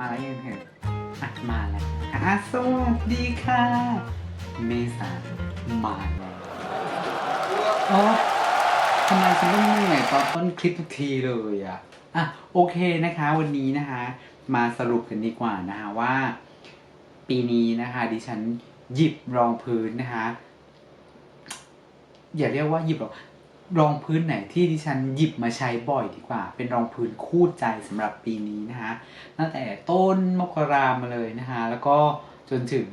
มาแล้วยังเห็นอะมาแล้วอะสวัสดีค่ะ เมษามาแล้วโอ้ทำไมฉันต้องเหนื่อยตอนต้นคลิปทุกทีเลยอะอะโอเคนะคะ วันนี้นะคะ มาสรุปกันดีกว่านะคะว่า ปีนี้นะคะ ดิฉันหยิบรองพื้นนะคะ อย่าเรียกว่าหยิบหรอก รองพื้นไหนที่ดิฉันหยิบมาใช้บ่อยดีกว่า เป็นรองพื้นคู่ใจสำหรับปีนี้นะคะตั้งแต่ต้นมกรามาเลยนะคะแล้วก็จนถึง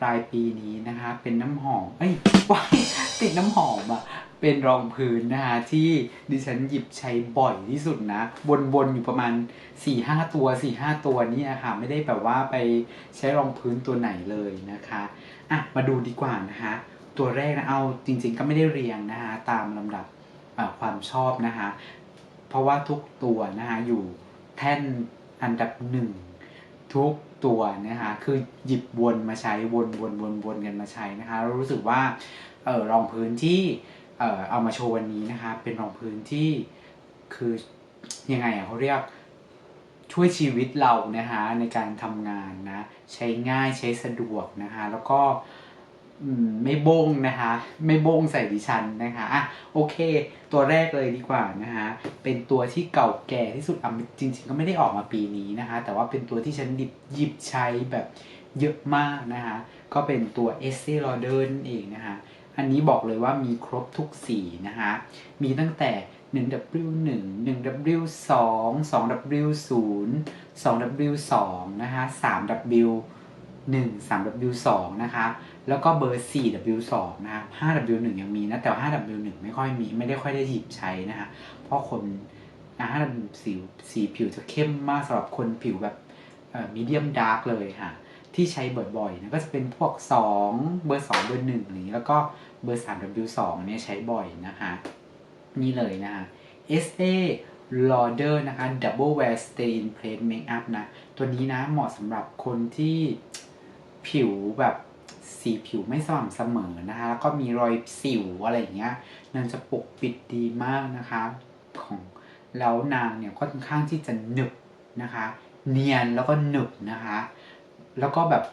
ปลายปีนี้นะคะเป็นน้ำหอมเอ้ยว้ายติดน้ำหอมอะเป็นรองพื้นนะคะที่ดิฉันหยิบใช้บ่อยที่สุดนะวนๆอยู่ประมาณ4ี่ห้าตัว4ี่ห้าตัวนี่อะค่ะไม่ได้แบบว่าไปใช้รองพื้นตัวไหนเลยนะคะอะมาดูดีกว่านะคะตัวแรกนะเอาจริงๆก็ไม่ได้เรียงนะคะตามลำดับ ความชอบนะคะเพราะว่าทุกตัวนะคะอยู่แท่นอันดับหนึ่งทุกตัวนะคะคือหยิบวนมาใช้วนวนวนวนกันมาใช้นะคะเรารู้สึกว่าเออรองพื้นที่เออเอามาโชว์วันนี้นะคะเป็นรองพื้นที่คือยังไงอะเขาเรียกช่วยชีวิตเรานะคะในการทำงานนะใช้ง่ายใช้สะดวกนะคะแล้วก็ ไม่โบงนะคะ ไม่โบงใส่ดิฉันนะคะอะโอเค ตัวแรกเลยดีกว่านะคะเป็นตัวที่เก่าแก่ที่สุดอะจริง ๆ ก็ไม่ได้ออกมาปีนี้นะคะ แต่ว่าเป็นตัวที่ฉันหยิบหยิบใช้แบบเยอะมากนะคะก็เป็นตัว e s t e Lauder นั่นเองนะคะอันนี้บอกเลยว่ามีครบทุกสีนะคะมีตั้งแต่ 1W1 1W2 2W0 2W2 นะคะ 3W 1 3W2 นะคะ แล้วก็เบอร์ 4W2 นะคะ 5W1 ยังมีนะ แต่ว่า 5W1 ไม่ค่อยมี ไม่ได้ค่อยได้หยิบใช้นะคะ เพราะคนอะ 5W สีสีผิวจะเข้มมากสำหรับคนผิวแบบเอ่อมีเดียมดาร์กเลยค่ะ ที่ใช้บ่อยๆนะก็จะเป็นพวก 2 เบอร์ 2 เบอร์1อะไรอย่างนี้แล้วก็เบอร์ 3W2 เนี่ยใช้บ่อยนะคะ นี่เลยนะคะ SA Lauder นะคะ Double Wear Stay in Place Makeup นะ ตัวนี้นะเหมาะสำหรับคนที่ ผิวแบบสีผิวไม่สม่ำเสมอนะคะแล้วก็มีรอยสิวอะไรอย่างเงี้ยนางจะปกปิดดีมากนะคะของแล้วนางเนี่ยค่อนข้างที่จะหนึบนะคะ เนียนแล้วก็หนึบนะคะ แล้วก็แบบ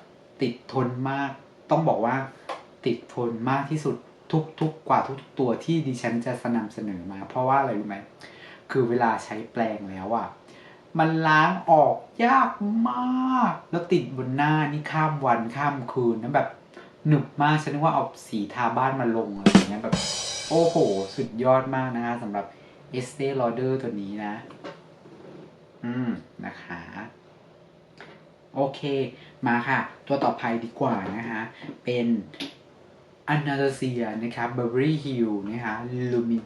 ติดทนมาก ต้องบอกว่าติดทนมากที่สุดทุกทุกกว่าทุกตัวที่ดิฉันจะสนำเสนอมา เพราะว่าอะไรรู้ไหมคือเวลาใช้แปรงแล้วอะ มันล้างออกยากมาก แล้วติดบนหน้านี่ข้ามวันข้ามคืนนะแบบหนึบมากฉันนึกว่าเอาสีทาบ้านมาลงอะไรอย่างเงี้ยแบบ โอ้โห สุดยอดมากนะคะสำหรับ Estee Lauder ตัวนี้นะ อืม นะคะ โอเค มาค่ะ ตัวต่อไปดีกว่านะคะ เป็น a n a s t a s i a นะครับ Beverly Hill นะคะ Lumin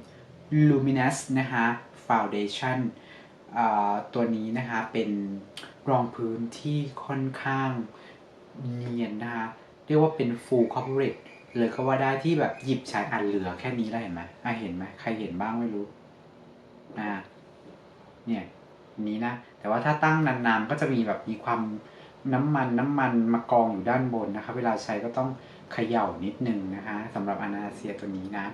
Luminous นะคะ Foundation อ่า ตัวนี้นะคะเป็นรองพื้นที่ค่อนข้างเนียนนะคะเรียกว่าเป็น full coverage เลยก็ว่าได้ที่แบบหยิบใช้อันเหลือแค่นี้แล้วเห็นไหมอะเห็นไหมใครเห็นบ้างไม่รู้อ่าเนี่ยนี้นะ แต่ว่าถ้าตั้งนานๆก็จะมีแบบมีความน้ำมันน้ำมันมากองอยู่ด้านบนนะคะ เวลาใช้ก็ต้องเขย่านิดนึงนะคะสำหรับอนาเซียตัวนี้นะ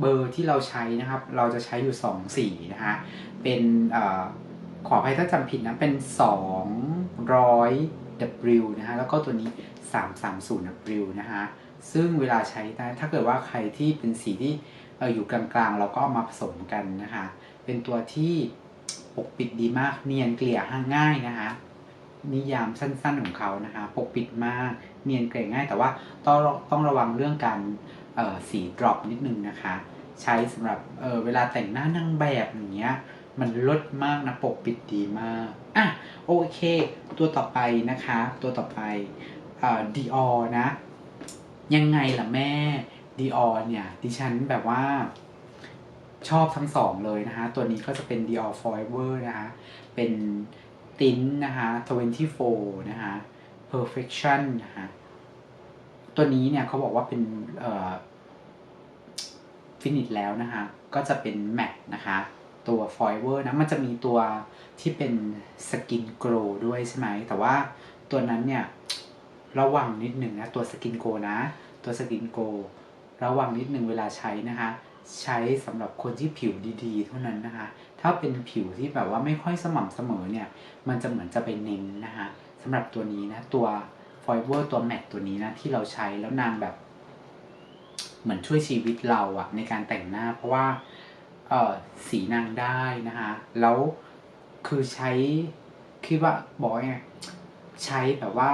เบอร์ที่เราใช้นะครับ เราจะใช้อยู่ 2 สีนะคะเป็นอขออภัยถ้าจำผิดนะ เป็น 200 W นะคะแล้วก็ตัวนี้ 330 W นะคะซึ่งเวลาใช้นะถ้าเกิดว่าใครที่เป็นสีที่ออยู่กลางๆ เราก็เอามาผสมกันนะคะ เป็นตัวที่ปกปิดดีมาก เนียนเกลี่ยง่ายนะคะนิยามสั้นๆของเขานะคะ ปกปิดมาก เนียนเกลี่ยง่าย แต่ว่าต้องต้องระวังเรื่องการ สีดรอปนิดนึงนะคะ ใช้สำหรับเออเวลาแต่งหน้านางแบบอย่างเงี้ยมันลดมากนะปกปิดดีมาก อะ โอเค ตัวต่อไปนะคะ ตัวต่อไปเอ่อดีออนะ ยังไงล่ะแม่ดีออเนี่ย ดิฉันแบบว่า ชอบทั้งสองเลยนะคะ ตัวนี้ก็จะเป็น Dior Forever นะคะ เป็นติ้นนะคะ 24 นะคะ Perfection นะคะ ตัวนี้เนี่ยเขาบอกว่าเป็นฟินิชแล้วนะคะ ก็จะเป็นแมตนะคะ ตัว Forever นะ มันจะมีตัวที่เป็นสกินโกลด้วยใช่ไหม แต่ว่าตัวนั้นเนี่ย ระวังนิดหนึ่งนะ ตัวสกินโกนะ ตัวสกินโก ระวังนิดหนึ่งเวลาใช้นะคะ ใช้สำหรับคนที่ผิวดีๆ เท่านั้นนะคะ ถ้าเป็นผิวที่แบบว่าไม่ค่อยสม่ำเสมอเนี่ย มันจะเหมือนจะไปเน้นนะคะสำหรับตัวนี้นะ ตัว f o i b e r ตัวแมตตัวนี้นะที่เราใช้แล้วนางแบบ เหมือนช่วยชีวิตเราอะในการแต่งหน้า เพราะว่าเออสีนางได้นะคะแล้วคือใช้คิดว่าบอกไงใช้แบบว่า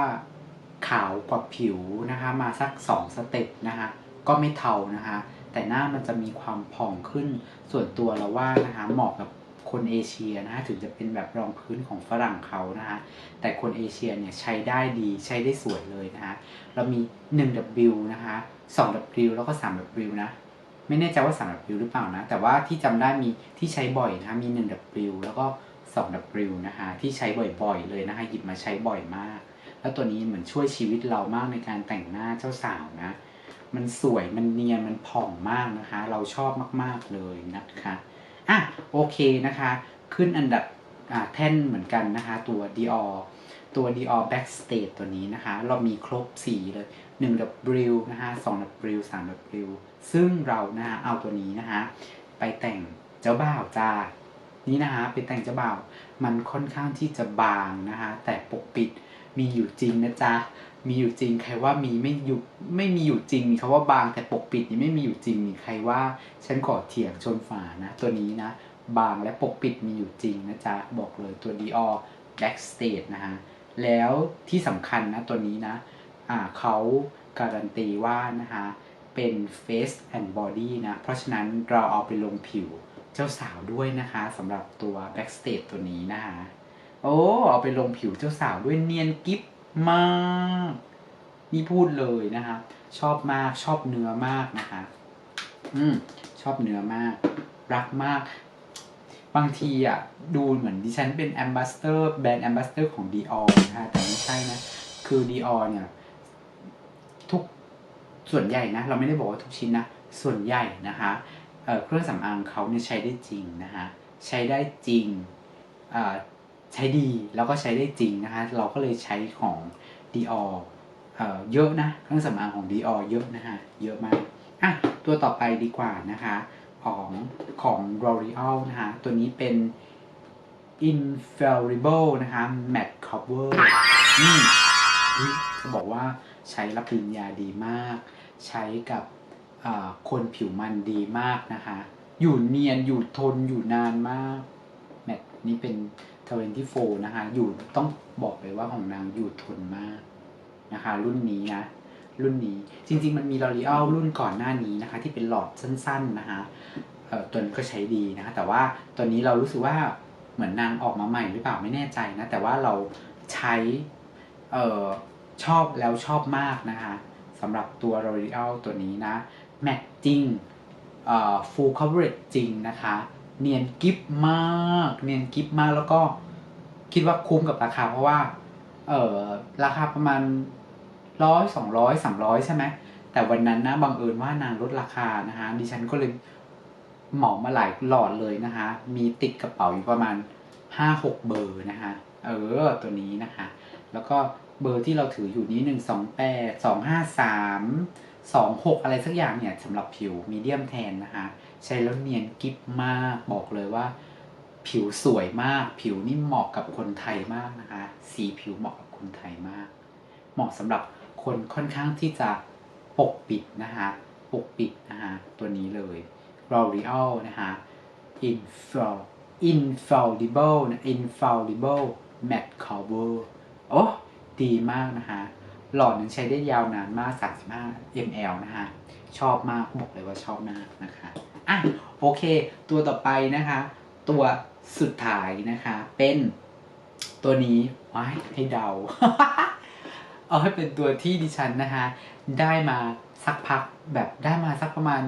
ขาวกว่าผิวนะคะ มาสักสองสเต็ปนะคะก็ไม่เทานะคะ แต่หน้ามันจะมีความผ่องขึ้นส่วนตัวเราว่านะคะเหมาะกับ คนเอเชียนะคะถึงจะเป็นแบบรองพื้นของฝรั่งเขานะคะแต่คนเอเชียเนี่ยใช้ได้ดีใช้ได้สวยเลยนะคะเรามี 1W นะคะ 2W แล้วก็ 3W นะ ไม่แน่ใจว่า 3W หรือเปล่านะ แต่ว่าที่จำได้มีที่ใช้บ่อยนะะมี 1W แล้วก็ 2W นะคะที่ใช้บ่อยๆเลยนะคะหยิบมาใช้บ่อยมาก แล้วตัวนี้เหมือนช่วยชีวิตเรามากในการแต่งหน้าเจ้าสาวนะมันสวยมันเนียนมันผ่องมากนะคะ เราชอบมากๆเลยนะคะ อะโอเคนะคะ ขึ้นอันดับอ่าแท่นเหมือนกันนะคะ ตัว Dior ตัว Dior Backstage ตัวนี้นะคะ เรามีครบสีเลย 1W นะคะ 2W 3W ซึ่งเรานะคะเอาตัวนี้นะคะ ไปแต่งเจ้าบ่าวจ้านี่นะคะไปแต่งเจ้าบ่าว มันค่อนข้างที่จะบางนะคะ แต่ปกปิดมีอยู่จริงนะจ๊ะ มีอยู่จริง ใครว่ามีไม่อยู่ไม่มีอยู่จริงมีคำว่าบางแต่ปกปิดนี่ไม่มีอยู่จริงมีใครว่าฉันขอเถียงชนฝานะ ตัวนี้นะ บางและปกปิดมีอยู่จริงนะจ๊ะ บอกเลยตัว Dior Backstage นะฮะแล้วที่สำคัญนะตัวนี้นะอ่าเขาการันตีว่านะคะเป็น face and body นะ เพราะฉะนั้นเราเอาไปลงผิวเจ้าสาวด้วยนะคะสำหรับตัว backstage ตัวนี้นะคะโอ้เอาไปลงผิวเจ้าสาวด้วยเนียนกิฟ มากนี่พูดเลยนะคะ ชอบมากชอบเนื้อมากนะคะ อืมชอบเนื้อมาก รักมาก บางทีอะ ดูเหมือนดิฉันเป็นแอมบ s สเตอร์แบรนด์แอมบ s สเตอร์ของ Dior นะคะแต่ไม่ใช่นะ คือ Dior เนี่ย ทุกส่วนใหญ่นะ เราไม่ได้บอกว่าทุกชิ้นนะ ส่วนใหญ่นะคะเเครื่องสำอางเขาเนี่ยใช้ได้จริงนะคะ ใช้ได้จริงอ่า ใช้ดีแล้วก็ใช้ได้จริงนะคะ เราก็เลยใช้ของ Dior เอ่อเยอะนะเครื่องสำอางของ Dior เยอะนะคะเยอะมากอะตัวต่อไปดีกว่านะคะของของ L'Oreal นะคะตัวนี้เป็น Infallible นะคะ Matte Cover อืมจะบอกว่าใช้รับปริญญาดีมาก ใช้กับคนผิวมันดีมากนะคะ อยู่เนียนอยู่ทนอยู่นานมากแมทนี้เป็น 24 นะคะ อยู่ต้องบอกเลยว่าของนางอยู่ทนมากนะคะ รุ่นนี้นะ รุ่นนี้จริง ๆ มันมี L'Oreal รุ่นก่อนหน้านี้นะคะ ที่เป็นหลอดสั้น ๆ นะคะตัวนี้ก็ใช้ดีนะคะ แต่ว่าตัวนี้เรารู้สึกว่าเหมือนนางออกมาใหม่หรือเปล่าไม่แน่ใจนะ แต่ว่าเราใช้เออชอบแล้วชอบมากนะคะสำหรับตัว L'Oreal ตัวนี้นะ แมทจริงเอ่อ full coverage จริงนะคะ เนียนกิฟมาก เนียนกิฟมากแล้วก็คิดว่าคุ้มกับราคา เพราะว่า เออราคาประมาณร้อยสองร้อยสามร้อยใช่ไหมแต่วันนั้นนะบังเอิญว่านางลดราคานะคะดิฉันก็เลยเหมามาหลายหลอดเลยนะคะ มีติดกระเป๋าอยู่ประมาณห้าหกเบอร์นะคะ เออตัวนี้นะคะ แล้วก็เบอร์ที่เราถืออยู่นี้หนึ่งสองแปดสองห้าสาม สองหกอะไรสักอย่างเนี่ยสำหรับผิวมีเดียมแทนนะคะใช้แล้วเนียนกิฟมากบอกเลยว่า ผิวสวยมาก ผิวนี่เหมาะกับคนไทยมากนะคะ สีผิวเหมาะกับคนไทยมาก เหมาะสำหรับคนค่อนข้างที่จะปกปิดนะคะปกปิดนะคะตัวนี้เลย L'Oreal นะคะ Infall Infallible นะ Infallible Matte Cover โอ้ดีมากนะคะ หลอดหนึ่งใช้ได้ยาวนานมาก 35 ml นะคะชอบมากบอกเลยว่าชอบมากนะคะอะโอเค ตัวต่อไปนะคะ ตัวสุดท้ายนะคะ เป็นตัวนี้ว้ายให้เดา เอาให้เป็นตัวที่ดิฉันนะคะ ได้มาสักพักแบบได้มาสักประมาณ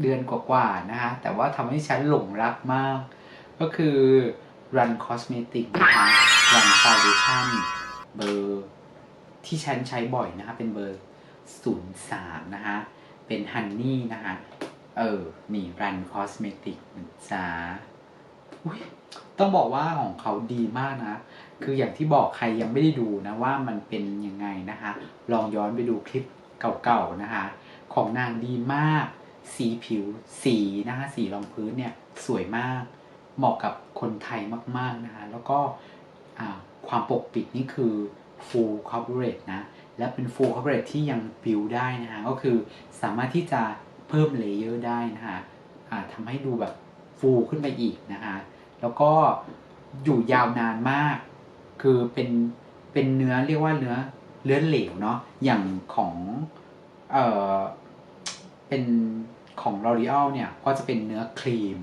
เดือนกว่าๆนะคะ แต่ว่าทำให้ฉันหลงรักมาก ก็คือ Run Cosmetic นะคะ Run Foundation เบอร์ ที่ฉันใช้บ่อยนะคะ เป็นเบอร์03นะคะ เป็นฮันนี่นะคะ เออ นี่ Run Cosmetic นะจ๊ะอุ๊ยต้องบอกว่าของเขาดีมากนะ คืออย่างที่บอกใครยังไม่ได้ดูนะว่ามันเป็นยังไงนะคะ ลองย้อนไปดูคลิปเก่าๆนะคะ ของนางดีมาก สีผิวสีนะคะ สีรองพื้นเนี่ยสวยมาก เหมาะกับคนไทยมากๆนะคะ แล้วก็ความปกปิดนี่คือ full coverage นะ และเป็น full coverage ที่ยัง build ได้นะคะก็คือสามารถที่จะเพิ่มเลเยอร์ได้นะคะทำให้ดูแบบ full ขึ้นไปอีกนะคะแล้วก็อยู่ยาวนานมาก คือเป็นเป็นเนื้อเรียกว่าเนื้อเนื้อเหลวเนาะ อย่างของเอ่อเป็นของ L'Oreal เนี่ย ก็จะเป็นเนื้อครีม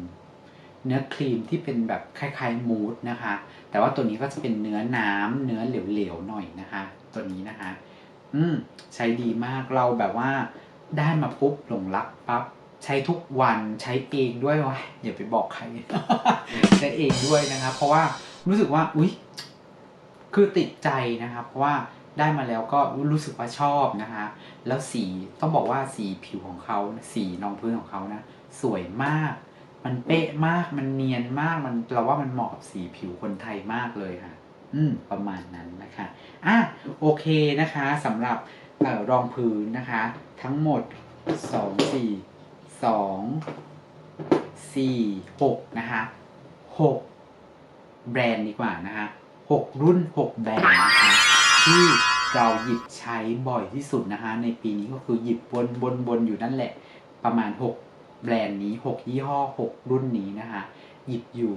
เนื้อครีมที่เป็นแบบคล้ายๆมูสนะคะ แต่ว่าตัวนี้ก็จะเป็นเนื้อน้ำเนื้อเหลวๆหน่อยนะคะ ตัวนี้นะคะ อืมใช้ดีมากเราแบบว่า ได้มาปุ๊บหลงรักปั๊บใช้ทุกวันใช้เองด้วยวะอย่าไปบอกใครใช้เองด้วยนะครับเพราะว่ารู้สึกว่าอุ๊ยคือติดใจนะครับเพราะว่าได้มาแล้วก็รู้สึกว่าชอบนะคะ แล้วสีต้องบอกว่าสีผิวของเขาสีรองพื้นของเขานะ สวยมาก มันเป๊ะมากมันเนียนมากมันเราว่ามันเหมาะกับสีผิวคนไทยมากเลยค่ะ อืมประมาณนั้นนะคะอะโอเคนะคะสำหรับเอ่อรองพื้นนะคะ ทั้งหมดสองสี่สองสี่หกนะคะหกแบรนด์ดีกว่านะคะหกรุ่นหกแบรนด์นะคะที่เราหยิบใช้บ่อยที่สุดนะคะ ในปีนี้ก็คือหยิบบนบนบนอยู่นั่นแหละประมาณ 6 แบรนด์นี้ 6 ยี่ห้อ 6 รุ่นนี้นะคะ หยิบอยู่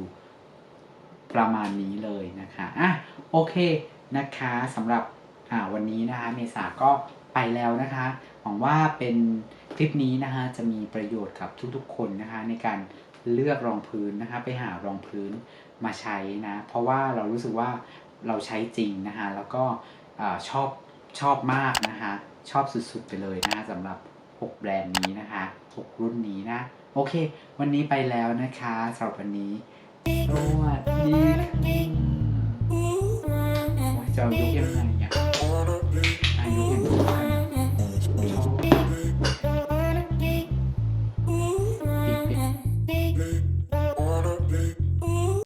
ประมาณนี้เลยนะคะอะโอเคนะคะสำหรับอ่าวันนี้นะคะเมษาก็ไปแล้วนะคะ หวังว่าเป็นคลิปนี้นะคะจะมีประโยชน์กับทุกๆ คนนะคะ ในการเลือกรองพื้นนะคะ ไปหารองพื้นมาใช้นะ เพราะว่าเรารู้สึกว่าเราใช้จริงนะคะ แล้วก็อชอบชอบมากนะคะ ชอบสุดๆไปเลยนะคะสำหรับ 6 แบรนด์นี้นะคะ 6 รุ่นนี้นะ โอเค วันนี้ไปแล้วนะคะสำหรับวันนี้สวัสดีค่ะโอ้ยจะเอายุกยังไง